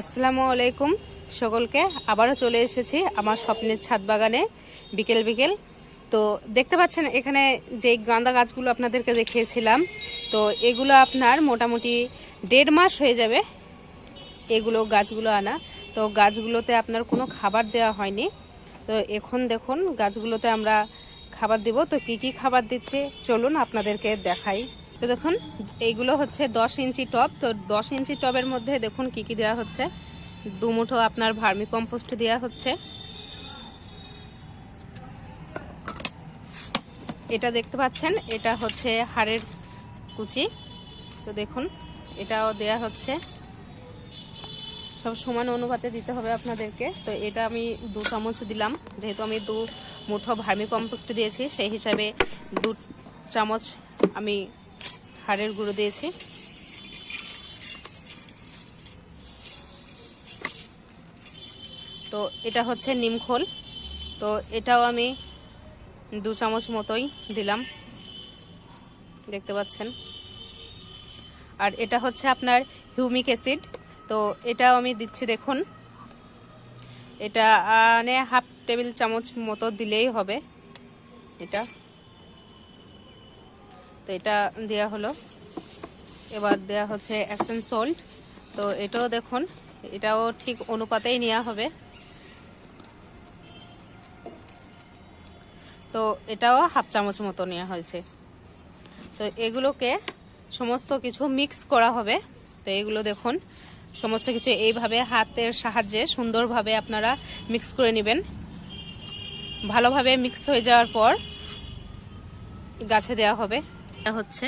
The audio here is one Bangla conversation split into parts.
আসসালামু আলাইকুম সকলকে। আবারও চলে এসেছি আমার স্বপ্নের ছাদ বাগানে বিকেল বিকেল। তো দেখতে পাচ্ছেন, এখানে যে গাঁদা গাছগুলো আপনাদেরকে দেখিয়েছিলাম, তো এগুলো আপনার মোটামুটি দেড় মাস হয়ে যাবে এগুলো গাছগুলো আনা। তো গাছগুলোতে আপনার কোনো খাবার দেওয়া হয়নি। তো এখন দেখুন, গাছগুলোতে আমরা খাবার দিব। তো কি কি খাবার দিচ্ছে? চলুন আপনাদেরকে দেখাই। তো দেখুন, এইগুলো হচ্ছে দশ ইঞ্চি টব তো দশ ইঞ্চি টবের মধ্যে দেখুন কি কি দেওয়া হচ্ছে। দু মুঠো আপনার ভার্মি কম্পোস্ট দেওয়া হচ্ছে। এটা দেখতে পাচ্ছেন, এটা হচ্ছে হাড়ের কুচি। তো দেখুন, এটাও দেয়া হচ্ছে। সব সমান অনুপাতে দিতে হবে আপনাদেরকে। তো এটা আমি দু চামচ দিলাম। যেহেতু আমি দু মুঠো ভার্মি কম্পোস্ট দিয়েছি, সেই হিসাবে দু চামচ আমি হাড়ের গুঁড়ো দিয়েছি। তো এটা হচ্ছে নিমখোল তো এটাও আমি দু চামচ মতোই দিলাম। দেখতে পাচ্ছেন? আর এটা হচ্ছে আপনার হিউমিক অ্যাসিড। তো এটাও আমি দিচ্ছি দেখুন। এটা মানে হাফ টেবিল চামচ মতো দিলেই হবে। এটা তো এটা দেওয়া হলো। এবার দেওয়া হচ্ছে অ্যাকশন সল্ট তো এটাও দেখুন, এটাও ঠিক অনুপাতেই নেওয়া হবে। তো এটাও হাফ চামচ মতো নেওয়া হয়েছে। তো এগুলোকে সমস্ত কিছু মিক্স করা হবে। তো এগুলো দেখুন, সমস্ত কিছু এইভাবে হাতের সাহায্যে সুন্দরভাবে আপনারা মিক্স করে নেবেন। ভালোভাবে মিক্স হয়ে যাওয়ার পর গাছে দেওয়া হবে। হচ্ছে।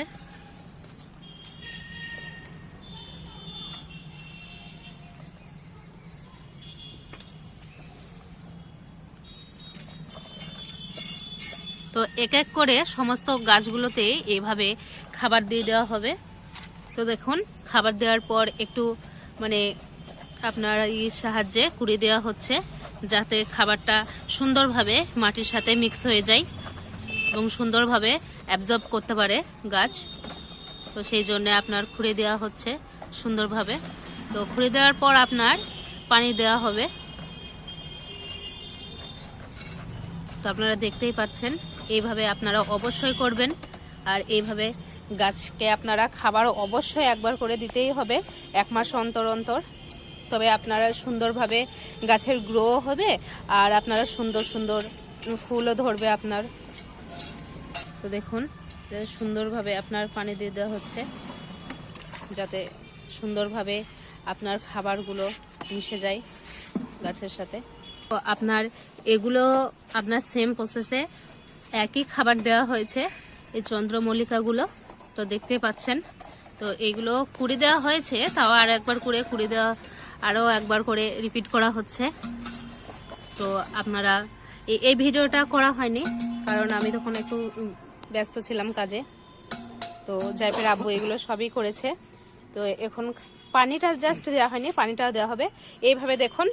তো এক এক করে সমস্ত গাছগুলোতে এভাবে খাবার দিয়ে দেওয়া হবে। তো দেখুন, খাবার দেওয়ার পর একটু মানে আপনার ইর সাহায্যে কুড়িয়ে দেওয়া হচ্ছে, যাতে খাবারটা সুন্দরভাবে মাটির সাথে মিক্স হয়ে যায়। এবং সুন্দরভাবে অ্যাবজর্ব করতে পারে গাছ। তো সেই জন্য আপনার খুঁড়ে দেওয়া হচ্ছে সুন্দরভাবে। তো খুঁড়ে দেওয়ার পর আপনার পানি দেওয়া হবে। তো আপনারা দেখতেই পাচ্ছেন, এইভাবে আপনারা অবশ্যই করবেন। আর এইভাবে গাছকে আপনারা খাবার অবশ্যই একবার করে দিতেই হবে, এক মাস অন্তর অন্তর। তবে আপনারা সুন্দরভাবে গাছের গ্রো হবে আর আপনারা সুন্দর সুন্দর ফুলও ধরবে আপনার। তো দেখুন সুন্দরভাবে আপনার পানি দিয়ে দেওয়া হচ্ছে, যাতে সুন্দরভাবে আপনার খাবারগুলো মিশে যায় গাছের সাথে। তো আপনার এগুলো, আপনার সেম প্রসেসে একই খাবার দেওয়া হয়েছে, এই চন্দ্রমল্লিকাগুলো। তো দেখতে পাচ্ছেন, তো এগুলো কুড়ি দেওয়া হয়েছে, তাও আর একবার করে কুড়ি দেওয়া, আরও একবার করে রিপিট করা হচ্ছে। তো আপনারা এই- ভিডিওটা করা হয়নি, কারণ আমি তখন একটু ব্যস্ত ছিলাম কাজে। তো জাইপের আব্বু এগুলো সবই করেছে। তো এখন পানিটা জাস্ট দেওয়া হয়নি, পানিটাও দেওয়া হবে। এইভাবে দেখুন,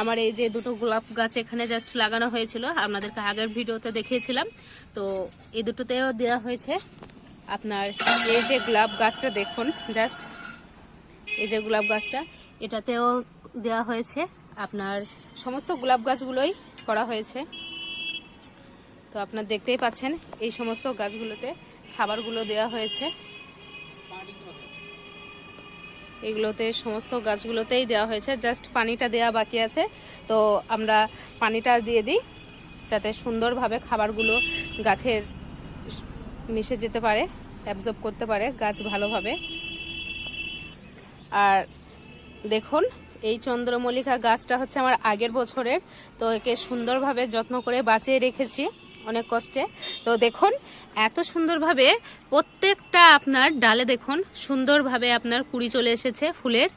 আমার এই যে দুটো গোলাপ গাছ এখানে জাস্ট লাগানো হয়েছিল। আপনাদেরকে আগের ভিডিওতে দেখিয়েছিলাম। তো এই দুটোতেও দেওয়া হয়েছে। আপনার এই যে গোলাপ গাছটা দেখুন জাস্ট এই যে গোলাপ গাছটা, এটাতেও দেওয়া হয়েছে। আপনার সমস্ত গোলাপ গাছগুলোই করা হয়েছে। তো আপনার দেখতেই পাচ্ছেন এই সমস্ত গাছগুলোতে খাবারগুলো দেওয়া হয়েছে। এগুলোতে সমস্ত গাছগুলোতেই দেওয়া হয়েছে। জাস্ট পানিটা দেওয়া বাকি আছে। তো আমরা পানিটা দিয়ে দিই যাতে সুন্দরভাবে খাবারগুলো গাছের মিশে যেতে পারে অ্যাবজর্ব করতে পারে গাছ ভালোভাবে। আর দেখুন, এই চন্দ্রমল্লিকা গাছটা হচ্ছে আমার আগের বছরের। তো একে সুন্দরভাবে যত্ন করে বাঁচিয়ে রেখেছি। অনেক কষ্টে। তো দেখুন, এত সুন্দরভাবে প্রত্যেকটা আপনার ডালে দেখুন, সুন্দরভাবে আপনার কুড়ি চলে এসেছে ফুলের।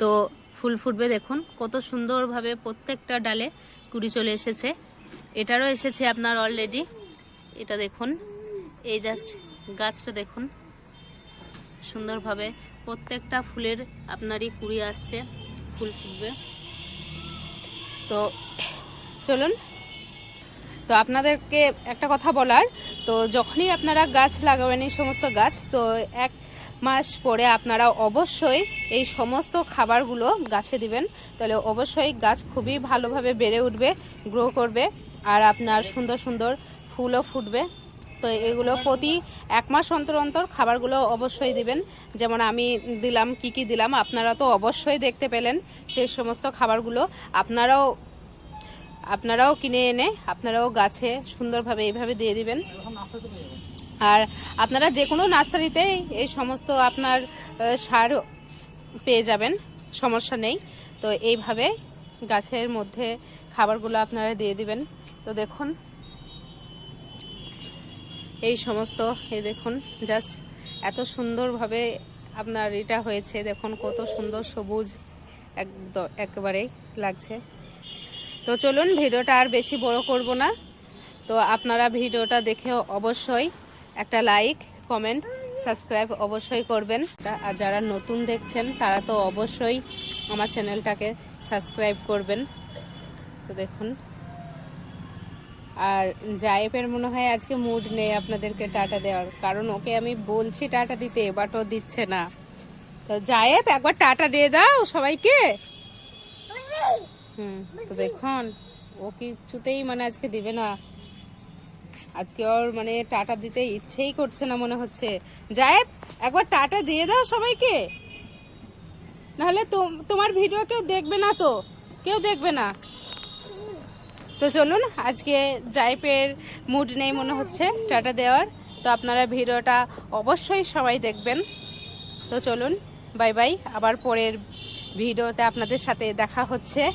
তো ফুল ফুটবে দেখুন, কত সুন্দরভাবে প্রত্যেকটা ডালে কুড়ি চলে এসেছে। এটারও এসেছে আপনার অলরেডি এটা দেখুন, এই জাস্ট গাছটা দেখুন। সুন্দরভাবে প্রত্যেকটা ফুলের আপনারই কুড়ি আসছে, ফুল ফুটবে। তো চলুন তো আপনাদেরকে একটা কথা বলার, তো যখনই আপনারা গাছ লাগাবেন, এই সমস্ত গাছ, তো এক মাস পরে আপনারা অবশ্যই এই সমস্ত খাবারগুলো গাছে দিবেন। তাহলে অবশ্যই গাছ খুবই ভালোভাবে বেড়ে উঠবে গ্রো করবে, আর আপনার সুন্দর সুন্দর ফুলও ফুটবে। তো এগুলো প্রতি এক মাস অন্তর অন্তর খাবারগুলো অবশ্যই দিবেন। যেমন আমি দিলাম, কি কি দিলাম, আপনারা তো অবশ্যই দেখতে পেলেন সেই সমস্ত খাবারগুলো। আপনারাও আপনারাও কিনে এনে, আপনারাও গাছে সুন্দরভাবে এইভাবে দিয়ে দিবেন। আর আপনারা যে কোনো নার্সারিতে এই সমস্ত আপনার সার পেয়ে যাবেন, সমস্যা নেই। তো এইভাবে গাছের মধ্যে খাবারগুলো আপনারা দিয়ে দিবেন। তো দেখুন, এই সমস্ত, এই দেখুন, জাস্ট এত সুন্দরভাবে আপনার এটা হয়েছে। দেখুন, কত সুন্দর সবুজ একদম একেবারে লাগছে। তো চলুন ভিডিওটা আর বেশি বড় করব না। তো আপনারা ভিডিওটা দেখে অবশ্যই একটা লাইক, কমেন্ট, সাবস্ক্রাইব অবশ্যই করবেন। আর যারা নতুন দেখছেন, তারা তো অবশ্যই আমার চ্যানেলটাকে সাবস্ক্রাইব করবেন। তো দেখুন। আর জায়েবের মনে হয় আজকে মুড নেই আপনাদেরকে টাটা দেওয়ার। কারণ ওকে আমি বলছি টাটা দিতে বাট ও দিচ্ছে না। তো জায়েব একবার টাটা দিয়ে দাও সবাইকে। হুম তো দেখুন, ও কিছুতেই মানে আজকে দিবে না। আজকে ওর মানে টাটা দিতে ইচ্ছেই করছে না মনে হচ্ছে। জায়েব একবার টাটা দিয়ে দাও সবাইকে। নাহলে তোম- তোমার ভিডিও কেউ দেখবে না তো, কেউ দেখবে না। তো চলুন, আজকে জাইপের মুড নেই মনে হচ্ছে টাটা দেওয়ার। তো আপনারা ভিডিওটা অবশ্যই সবাই দেখবেন। তো চলুন, বাই বাই। আবার পরের ভিডিওতে আপনাদের সাথে দেখা হচ্ছে।